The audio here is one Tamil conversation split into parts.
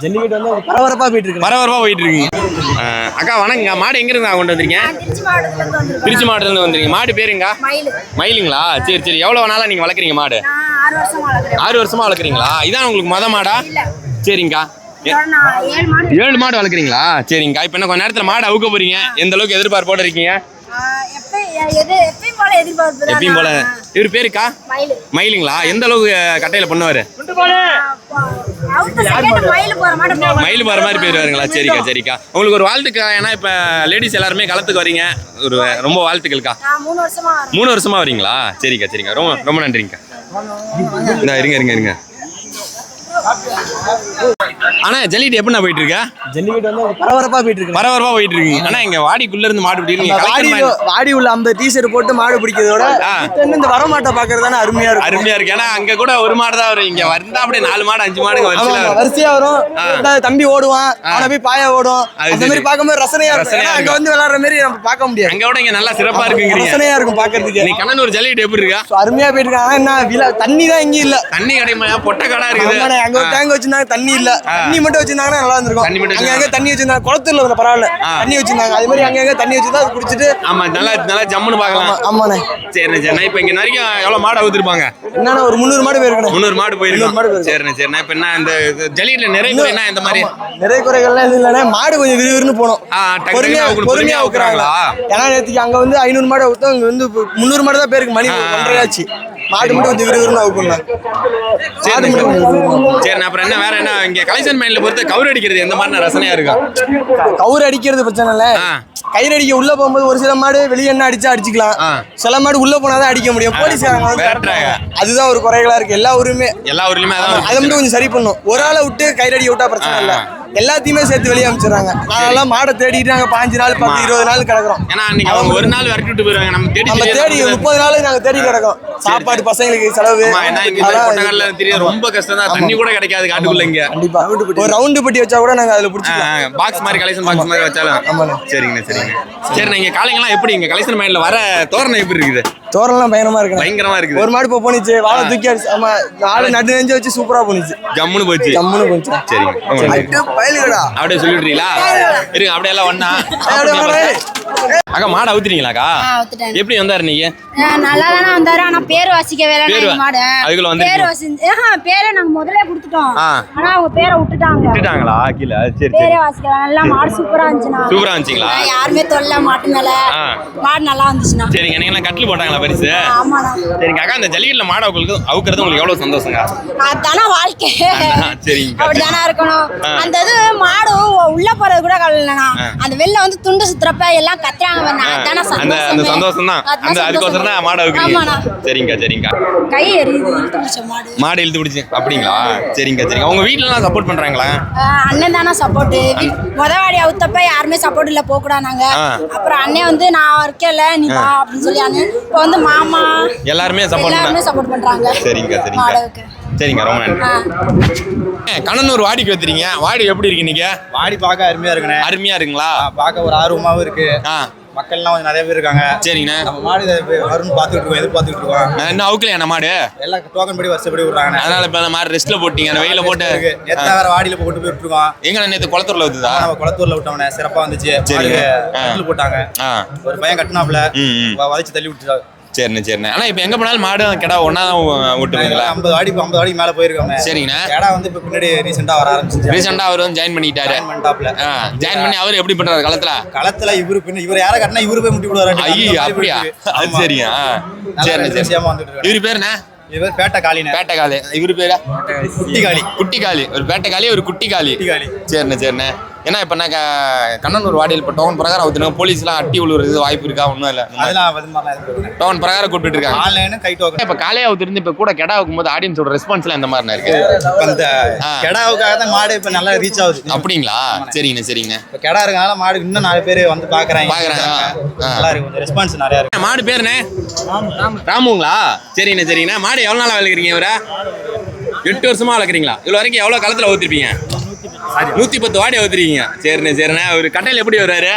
ஜல்லிக்கட்டு வந்து பரபரப்பா போயிட்டு இருக்கு பரபரப்பா போயிட்டு இருக்கீங்க ஆ, அக்கா வணக்கங்க மாடு எங்க இருந்து கொண்டு வந்திருக்கீங்க? திருச்சி மாவட்டத்துல வந்திருக்கீங்க. மாடு பேருங்க? மயில். மயிலுங்களா? சரி சரி. எவ்வளவு நாளா நீங்க வளர்க்குறீங்க மாடு? ஆறு வருஷமா வளர்க்குறீங்களா? இதான் உங்களுக்கு மொத மாடா? இல்ல. சரிங்கக்கா. ஏழு மாடு ஏழு மாடு வளர்க்குறீங்களா? சரிங்கக்கா. இப்போ என்ன கொஞ்ச நேரத்துல மாடு அவுக்க போறீங்க? எந்த அளவுக்கு எதிர்பார்ப்போட இருக்கீங்க? எப்பயும் போல எதிர்பார்ப்பு தான். எப்பயும் போல. நான். இவர் பேருக்கா? மயில். மயிலுங்களா? எந்த அளவுக்கு கட்டையில பண்ணுவாரு? மயில் போற மாதிரி போயிருவாருங்களா சரிக்கா சரிக்கா. உங்களுக்கு ஒரு வாழ்த்துக்கா? ஏன்னா இப்ப லேடிஸ் எல்லாருமே களத்துக்கு வரீங்க. ஒரு ரொம்ப வாழ்த்துக்கள்க்கா. மூணு வருஷமா வரேன். மூணு வருஷமா வரீங்களா? சரிக்கா சரிக்கா. ரொம்ப ரொம்ப நன்றிங்கக்கா. இருங்க இருங்க இருங்க. அண்ணா ஜல்லிட்டு எப்படிண்ணா போயிட்டு இருக்கா ஜல்லிக்கட்டு வந்து பரபரப்பா போயிட்டு இருக்கு பரபரப்பா போயிட்டு இருக்கீங்க அண்ணா இங்க வாடிக்குள்ள இருந்து மாடு பிடிக்கிறீங்க வாடி வாடி உள்ள அந்த டிஷர்ட் போட்டு மாடு பிடிக்கிறதோட இந்த வரமாட்டை பாக்குறது தானே அருமையா இருக்கும். அருமையா இருக்கு. ஏன்னா அங்க கூட ஒரு மாடு தான் வரும். இங்க வந்தா அப்படியே நாலு மாடு அஞ்சு மாடு வரிசையில ஆமா, வரும். தம்பி ஓடுவான் அவனை போய் பாய ஓடும். அந்த. மாதிரி பார்க்கும்போது ரசனையா இருக்கும். அங்க. வந்து விளையாடுற மாதிரி நம்ம பார்க்க முடியாது. அங்க விட இங்க நல்லா சிறப்பா இருக்குங்கிறீங்க. ரசனையா இருக்கும் பாக்குறதுக்கு நீ கண்ணன் ஜல்லிட்டு எப்படி இருக்கா? அருமையா போயிட்டு இருக்காங்க ஆனா என்ன விழா தண்ணி தான் எங்கேயும் இல்ல. தண்ணி கிடைமா பொட்டை கடா இருக்குது. அங்க ஒரு. டேங்க் வச்சிருந்தாங்க தண்ணி இல்ல. தண்ணி மட்டும் வச்சிருந்தாங்கன்னா நல்லா இருந்திருக்கும். தண்ணி மட்டும் அங்க அங்க தண்ணி வச்சிருந்தாங்க குளத்தூர்ல வந்து பரவாயில்ல. தண்ணி வச்சிருந்தாங்க. அது மாதிரி அங்க அங்க தண்ணி வச்சிருந்தா அது குடிச்சிட்டு ஆமா நல்லா நல்லா ஜம்முன்னு பார்க்கலாம். ஆமா, ஆமாண்ணே. சரிண்ணே சரிண்ணே இப்போ இங்க நிறைய எவ்வளவு மாடு அவுத்திருப்பாங்க? என்னன்னா ஒரு முந்நூறு மாடு போயிருக்கணும் முந்நூறு மாடு மாடு போயிருக்கும் போயிருக்கு. சரிண்ணே சரிண்ணே இப்போ என்ன இந்த ஜல்லியில நிறைய குறை என்ன இந்த மாதிரி? நிறைய குறைகள்லாம் எதுவும் இல்லைண்ணே. மாடு கொஞ்சம் விறுவிறுன்னு போனோம் பொறுமையா பொறுமையா ஊக்குறாங்களா? ஏன்னா நேற்றுக்கு அங்க வந்து ஐநூறு மாடு ஊத்தம் அங்க வந்து முந்நூறு மாடு தான் பேருக்கு மணி. ஒன்றரை ஆச்சு மாடு மட்டும் கொஞ்சம் விறுவிறுன்னு அவுக்கணும் மாடு மட்டும் கொஞ்சம் விறுவிறுன்னு சரிண்ணே அப்புறம் என்ன வேற என்ன? இங்க கலெக்ஷன் மைண்ட்ல பொறுத்து கவுர் அடிக்கிறது எந்த மாதிரி ரசனையா இருக்கா? கவுர் அடிக்கிறது பிரச்சனை இல்ல. கயிறு அடிக்க உள்ள போகும்போது ஒரு சில மாடு வெளியே என்ன அடிச்சா அடிச்சுக்கலாம். சில மாடு உள்ள போனாதான் அடிக்க முடியும். போலீஸ்காரங்க. அதுதான் ஒரு குறைகளா இருக்கு. எல்லா ஊருமே. எல்லா ஊர்லயுமே அதை மட்டும் கொஞ்சம் சரி பண்ணும். ஒரு ஆளை விட்டு கயிறு அடிக்க விட்டா பிரச்சனை இல்ல. எல்லாத்தையுமே சேர்த்து வெளியே அனுப்பிச்சிடுறாங்க நாங்கெல்லாம் மாடை தேடிட்டு நாங்க பாஞ்சு நாள் பத்து. இருபது நாள் கிடக்குறோம். ஏன்னா அன்னைக்கு அவங்க ஒரு நாள் விரட்டி விட்டு போயிருவாங்க. நம்ம தேடி நம்ம தேடி முப்பது நாள் நாங்க தேடி கிடக்கோம் சாப்பாடு பசங்களுக்கு செலவு. இங்க தெரியாது ரொம்ப கஷ்டம் தான் தண்ணி கூட கிடைக்காது காட்டுக்குள்ள இங்க கண்டிப்பா. ஒரு ரவுண்டு பட்டி வச்சா கூட நாங்க அதுல பிடிச்சிக்கலாம். பாக்ஸ் மாதிரி கலெக்ஷன் பாக்ஸ் மாதிரி வச்சாலும். ஆமாண்ணே. சரிங்கண்ணே சரிங்க சரி. நீங்க காலைங்கெல்லாம் எப்படி? இங்க கலெக்ஷன் மைண்ட்ல வர தோரணை எப்படி இருக்குது? தோரம்லாம் பயங்கரமா இருக்கு பயங்கரமா இருக்குது. ஒரு மாடு இப்போ போனிச்சு வாழை தூக்கி ஆமா நாலு நடு நெஞ்சு வச்சு சூப்பரா போனிச்சு. ஜம்முன்னு போச்சு. ஜம்முன்னு போனிச்சு சரிங்க. அப்படியே சொல்லிடுறீங்களா? இருங்க அப்படியே எல்லாம் ஒண்ணா. அக்கா மாடு அவுத்துறீங்களாக்கா. எப்படி வந்தாரு நீங்க? நல்லா தானே வந்தாரு ஆனா பேர் வாசிக்க வேலை மாடு. அதுக்குள்ள வந்திருக்கீங்க. பேர் வாசி பேரை நாங்க முதல்ல கொடுத்துட்டோம். ஆனா அவங்க பேரை விட்டுட்டாங்க. விட்டுட்டாங்களா? கீழே சரி பேரே வாசிக்க நல்லா மாடு சூப்பரா இருந்துச்சுண்ணா. சூப்பரா இருந்துச்சுங்களா? யாருமே தொல்ல மாட்டு மேல. மாடு நல்லா இருந்துச்சுண்ணா. சரிங்க நீங்க எல்லாம் கட்டில் போட்டாங்களா பரிசு? ஆமாண்ணா. சரிங்க அக்கா அந்த ஜல்லிக்கட்டுல மாடு அவுக்கிறது அவுக்கிறது உங்களுக்கு எவ்வளவு சந்தோஷங்க? அதானே வாழ்க்கை. சரிங்க. அப்படிதானே இருக்கணும். அந்த இது மாடு உள்ள போறது கூட கவலைண்ணா. அந்த வெளில வந்து துண்டு சுத்துறப்ப எல்லாம் கத்துறாங்க. அதானே அந்த அந்த சந்தோஷமே. தான் அந்த அதுக்கோசரம் தான் மாடு அவுக்குறீங்க ஆமாண்ணா. சரிங்கக்கா சரிங்கக்கா. கை எரியுது இழுத்து பிடிச்ச மாடு. மாடு இழுத்து பிடிச்சி. அப்படிங்களா? சரிங்க சரிங்க உங்க வீட்ல எல்லாம் சப்போர்ட் பண்றாங்களா அண்ணன் தானே சப்போர்ட் முதவாடி அவுத்தப்ப யாருமே சப்போர்ட் இல்ல போக கூடாது நாங்க ஆ. அப்புறம் அண்ணன் வந்து நான் இருக்கேன்ல நீ வா அப்படின்னு சொல்லி அண்ணன் இப்போ வந்து மாமா எல்லாருமே சப்போர்ட் எல்லாருமே சப்போர்ட் பண்றாங்க. சரிங்க சரிங்க சரிங்க ரொம்ப நன்றி. கண்ணனூர் வாடிக்கு வந்துறீங்க வாடி எப்படி இருக்கு நீங்க வாடி பார்க்க அருமையா இருக்குண்ணே. அருமையா இருக்குங்களா? பார்க்க ஒரு ஆர்வமாவும் இருக்கு. ஆ. மக்கள்லாம் கொஞ்சம் நிறைய பேர் இருக்காங்க. சரிங்கண்ணே. நம்ம மாடு வரும்னு பார்த்துட்டு இருக்கோம் எதிர்பார்த்துட்டு இருக்கோம். நான் இன்னும் அவுக்கலையா நம்ம மாடு? எல்லாம் டோக்கன் படி வருஷப்படி விடுறாங்கண்ணே. அதனால இப்ப அந்த மாதிரி ரெஸ்ட்ல போட்டீங்க அந்த வெயில போட்டு. நேற்று வேற வாடியில போட்டு போயிட்டு இருக்கோம் எங்க நேத்து குளத்தூர்ல வந்துதா நம்ம குளத்தூர்ல விட்டோம்னே சிறப்பா வந்துச்சு. கட்டில் போட்டாங்க. ஒரு பையன் கட்டினாப்ல. வதச்சு தள்ளி விட்டுட்டாங்க சரிண்ணே சரிண்ணே. ஆனா இப்ப எங்க போனாலும் மாடு கிடா ஒன்னா தான் விட்டுருவீங்களா ஐம்பது வாடி ஐம்பது வாடி மேல போயிருக்கோம். சரிங்கண்ணே. கடை வந்து இப்ப பின்னாடி ரீசெண்டா வர ஆரம்பிச்சிச்சு ரீசெண்டா அவர் வந்து ஜாயின் பண்ணிட்டாரு. ஜாயின் பண்ணி அவர் எப்படி பண்றாரு களத்துல? களத்துல இவரு பின்ன இவரு யாரை கட்டினா இவரு போய் முட்டி விடுவாரு ஐயோ அப்படியா? அது சரியா. சரிண்ணே சரி. இவரு பேர் என்ன இவர் பேட்டை காலின பேட்டை காலி இவரு பேரா? குட்டி காளி குட்டி காளி ஒரு பேட்டை காளி ஒரு குட்டி காளி குட்டி காளி. சரிண்ணே சரிண்ணே. ஏன்னா இப்ப நான் க- கண்ணனூர் வாடியில் இப்போ டவுன் பிரகாரம் ஊத்துனாங்க போலீஸ்லாம் அட்டி விழுவுறது வாய்ப்பு இருக்கா? ஒன்றும் இல்லை. அதெல்லாம். டவுன் பிரகாரம் கூப்பிட்டு இருக்காங்க. ஆன்லைனு கை டோக்கன் இப்ப காலையா ஊத்துருந்து இப்ப கூட கெடா வைக்கும் போது ஆடியன்ஸோட ரெஸ்பான்ஸ்லாம் எந்த மாதிரி இருக்கு? ஆ. கெடாவுக்காக தான் மாடு இப்ப நல்லா ரீச் ஆகுது. அப்படிங்களா? சரிங்கண்ணே சரிங்கண்ணே. இப்ப கெடா இருக்கனால மாடு இன்னும் நாலு பேர் வந்து பாக்குறாங்க. பாக்குறாங்க. ஆ. நல்லா இருக்கு. கொஞ்சம் ரெஸ்பான்ஸ் நிறைய இருக்கு. மாடு பேருண்ணே? ராமுங்களா? சரிண்ணே சரிங்கண்ணே. மாடு எவ்வளவு நாளா வளர்க்குறீங்க இவரை? எட்டு வருஷமா வளர்க்குறீங்களா? இவ்வளோ வரைக்கும் எவ்வளோ களத்தில் ஊற்றிருப்பீங்க நூற்றி பத்து வாடி ஊற்றுறீங்க சரிண்ணே சரிண்ணே ஒரு கட்டையில் எப்படி வருவாரு?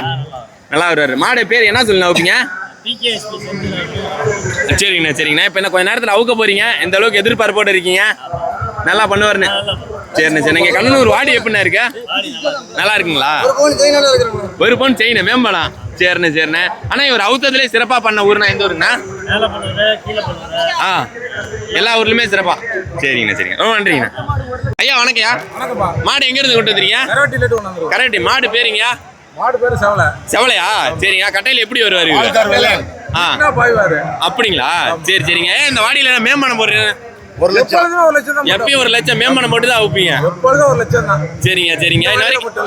நல்லா வருவாரு. மாடு பேர் என்ன சொல்லி வைப்பீங்க சரிங்கண்ணா சரிங்கண்ணா. இப்போ என்ன கொஞ்ச நேரத்தில் அவுக்க போறீங்க? எந்த அளவுக்கு எதிர்பார்ப்போடு இருக்கீங்க? நல்லா பண்ணுவாருண்ணே சரிண்ணே சரி இங்க கண்ணனூர் வாடி எப்படிண்ணே இருக்கு? நல்லா இருக்குங்களா? ஒரு பவுன் செயின்? மேம்பலாம் சரிண்ணே சரிண்ணே. ஆனா இவர் அவுத்ததுலேயே சிறப்பா பண்ண ஊர்னா எந்த ஊருண்ணா ஆ எல்லா ஊர்லயுமே சிறப்பா. சரிங்கண்ணா சரிங்க ரொம்ப நன்றிங்கண்ணா. ஐயா வணக்கம்யா. மாடு எங்க இருந்து கொண்டு வந்துறீங்க கரெக்ட் மாடு பேருங்கயா? மாடு பேரு செவல. செவலையா? சரிங்க கட்டையில எப்படி வருவாரு? ஆ. அப்படிங்களா? சரி சரிங்க. ஏன் இந்த வாடியில நான் மேம்பானம் போடுறேன் ஒரு லட்சம். தான் எப்பயும் ஒரு லட்சம் மேம்பானம் போட்டு தான் வைப்பீங்க எப்பொழுதும் ஒரு லட்சம் தான். சரிங்க சரிங்க. இன்ன. வரைக்கும்.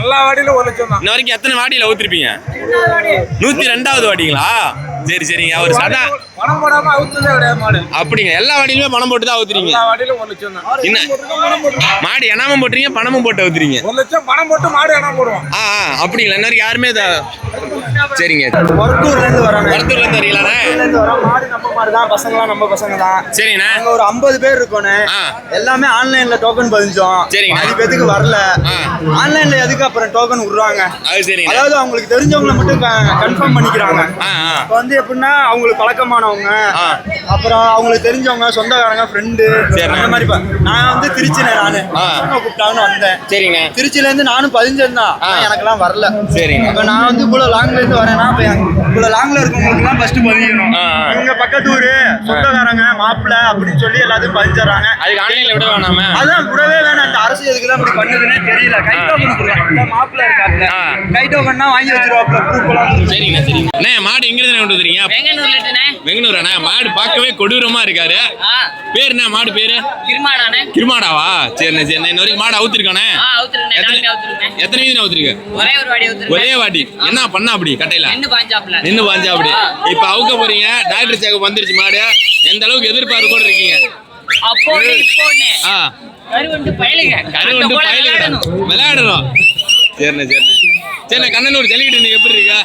எல்லா வாடியிலும் ஒரு லட்சம் தான். இன்ன வரைக்கும் எத்தனை வாடியில ஊத்திருப்பீங்க நூத்தி ரெண்டாவது வாடிங்களா? சரி சரிங்க அவர் சதா பணம் போடாம அவுத்ததே கிடையாது மாடு. அப்படிங்க எல்லா வாடியிலுமே பணம் போட்டு தான் ஊத்துறீங்க எல்லா வாடியிலும் ஒரு லட்சம் தான். என்ன? மாடு எனாம போட்டுறீங்க? பணமும் போட்டு ஊத்துறீங்க ஒரு லட்சம் பணம் போட்டு மாடு இடம் போடுவோம் ஆ ஆ அப்படிங்களா? இன்ன வரைக்கும் யாருமே இத- சரிங்க. ஒர்க்கூர்ல இருந்து வராங்க. வரத்தூர்ல இருந்து வரீங்களாண்ணே? இருந்து வரோம் மாடு நம்ம மாடு தான் பசங்களாம் நம்ம பசங்க தான். சரிண்ணே. நாங்க ஒரு ஐம்பது பேர் இருக்கோண்ணே. எல்லாமே ஆன்லைன்ல டோக்கன் பதிஞ்சோம். சரிங்கண்ணா. பாதி பேத்துக்கு வரல. ஆன்லைன்ல எதுக்கு அப்புறம் டோக்கன் விடுறாங்க? அது சரிங்க அதாவது அவங்களுக்கு தெரிஞ்சவங்கள மட்டும் கன்ஃபார்ம் பண்ணிக்கிறாங்க. இப்போ வந்து எப்படின்னா அவங்களுக்கு பழக்கமானவங்க. அப்புறம் அவங்களுக்கு தெரிஞ்சவங்க சொந்தக்காரங்க ஃப்ரெண்டு. அந்த மாதிரி நான் வந்து திருச்சினே நானு. கூப்பிட்டாங்கன்னு வந்தேன். சரிங்க. திருச்சில இருந்து நானும் பதிஞ்சிருந்தான் எனக்கெல்லாம் வரல. சரிங்க. அப்ப நான் வந்து இவ்வளவு லாங்ல இருந்து வரேன்னா அப்ப எனக்கு இவ்வளவு லாங்ல இருக்கவங்களுக்கு எல்லாம் ஃபர்ஸ்ட் பதியணும். இவங்க பக்கத்து ஊரு சொந்தக்காரங்க மாப்பிள்ளை அப்படின்னு சொல்லி எல்லாத்தையும் பதிஞ்சிடறாங்க. அதுக்கு ஆன்லைன்ல விட வேணாம. அதான் விடவே வேணாம். இந்த அரசு எதுக்கு தான் இப்படி பண்ணுதுன்னே தெரியல. கை டோக்கன் கொடுங்க. மாப்பிள்ளை இருக்காப்ல. ஆ. கை டோக்கன்னா வாங்கி வச்சிருவாப்ல. ப்ரூஃப் எல்லாம் சரிங்க சரிங்க அண்ணே மாடு எங்க இருந்து கொண்டு வந்துறீங்க வெங்கனூர் அண்ணா மாடு பார்க்கவே கொடூரமா இருக்காரு. பேர் என்ன மாடு பேரு? கிருமாடானே கிருமாடாவா? சரிண்ணே சரிண்ணே இன்ன வரைக்கும் மாடு அவுத்திருக்கானே? எத்தனை வீதி அவுத்திருக்கு? ஒரே ஒரு வாடி ஒரே வாட்டி என்ன பண்ண அப்படி கட்டையில? நின்னு பாஞ்சா அப்படி. இப்ப அவுக்க போறீங்க டாக்டர் சேக்கப் வந்துருச்சு மாடு. எந்த அளவுக்கு எதிர்பார்ப்பு கூட இருக்கீங்க? அப்போ. ஆ. கருவண்டு பயலுங்க. விளையாடணும். விளையாடுறோம் சரிண்ணே சரிண்ணே. சரிண்ணே கண்ணனூர் ஜல்லிக்கட்டு இன்னைக்கு எப்படி இருக்கா?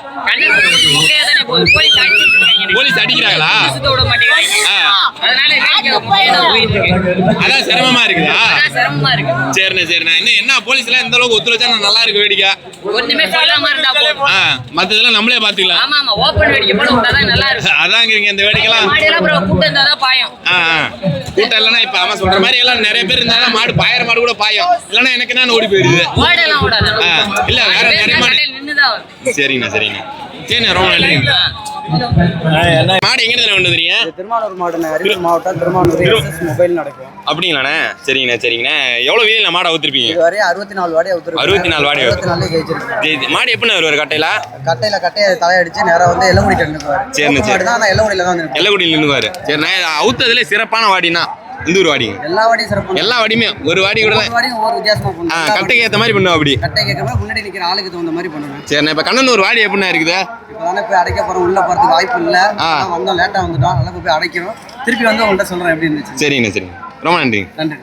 தானே. போலீஸ் அடிக்கிறாங்களா? தான் இருக்கு. அதான் சிரமமா இருக்குதா? அதான் இருக்கு சரிண்ணே சரிண்ணே. இன்னும் என்ன போலீஸ் எல்லாம் இந்த அளவுக்கு ஒத்துழைச்சா நல்லா இருக்கு வேடிக்கை? ஒண்ணுமே சொல்லாம இருந்தா மத்ததெல்லாம் நம்மளே பாத்துக்கலாம் ஆமா ஆமா ஓப்பன் வேடிக்கை போல விட்டாதான் நல்லா இருக்கும் அதாங்கிறீங்க இந்த வேடிக்கைலாம். மாடு எல்லாம் அப்புறம் கூட்டம் இருந்தாதான் பாயம் ஆ ஆ. கூட்டம் இல்லைன்னா இப்ப அவன் சொல்ற மாதிரி எல்லாம் நிறைய பேர் இருந்தாலும் மாடு பாயிர மாடு கூட பாயும். இல்லைன்னா எனக்கு என்ன ஓடி போயிடுது. ஓடாது. ஆ, இல்ல, வேற நிறைய மாடு. நின்னுதான் வரும். சரிங்கண்ணா சரிங்கண்ணா சரிண்ணா ரொம்ப நன்றிங்க மாடு எங்க இருந்து வந்துறீங்க திருமானூர் மாவட்டம் அரியலூர் மாவட்டம் திருமானூர் மொபைல் நடக்கும். அப்படிங்களாண்ணே? சரிங்கண்ணா சரிங்கண்ணா. எவ்வளவு வீதியில் மாடை ஊத்திருப்பீங்க அறுபத்தி நாலு வாடி அவுத்துருக்கு அறுபத்தி நாலு வாடி அறுபத்தி நாலு ஜெயிச்சிருக்கு ஜெய் ஜெய். மாடு எப்படிண்ணா வருவார்? கட்டையில? கட்டையில கட்டையை தலையடிச்சு நேரா வந்து எல்லங்குடிட்டு நின்றுக்குவாரு சரி. மாடு தான் எல்லங்குடியில தான் நிற்கும் எல்லக்குடியில் நின்றுவாரு சரிண்ணா அவுத்ததுல சிறப்பான வாடினா இந்த ஒரு வாடிங்க. எல்லா வாடியும் சிறப்பு எல்லா வாடியுமே ஒரு வாடி கூட ஒவ்வொரு வித்தியாசமா பண்ணுவோம் கட்டைக்கு ஏத்த மாதிரி பண்ணுவோம் அப்படி. கட்டை கேட்கறப்ப முன்னாடி நிக்கிற ஆளுக்கு தகுந்த மாதிரி பண்ணுவேன் சரிண்ணா இப்ப கண்ணனூர் வாடி எப்படிண்ணா இருக்குது? இப்போ தானே போய் அடைக்க போறோம் உள்ள போறதுக்கு வாய்ப்பு இல்லை. வந்தோம் லேட்டா வந்துட்டோம். நல்லா போய் அடைக்கிறோம். திருப்பி வந்து உங்கள்கிட்ட சொல்றேன் எப்படி இருந்துச்சு சரிங்கண்ணா சரிங்க ரொம்ப நன்றி நன்றி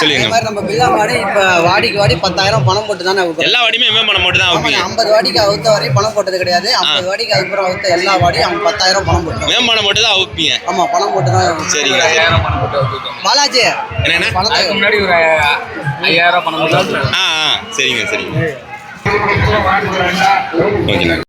சொல்லுங்க. மாதிரி நம்ம பில்லா மாடு இப்போ வாடிக்கு வாடி பத்தாயிரம் பணம் போட்டு தானே. எல்லா வாடியுமே மேம்பட மட்டும் தான் ஆமாங்க வைப்பீங்க ஐம்பது வாடிக்கு அவுத்த வரையும் பணம் போட்டது கிடையாது. ஐம்பது வாடிக்கு அதுக்கப்புறம் அவுத்த எல்லா வாடியும் அவங்க பத்தாயிரம் பணம் போட்டோம் மேம்பட மட்டும் தான் வைப்பீங்க ஆமா பணம் போட்டு தான் சரிங்க. பாலாஜி என்னண்ணா? பணத்தை முன்னாடி ஒரு ஐயாயிரம் பணம் ஆ ஆ சரிங்க சரிங்க.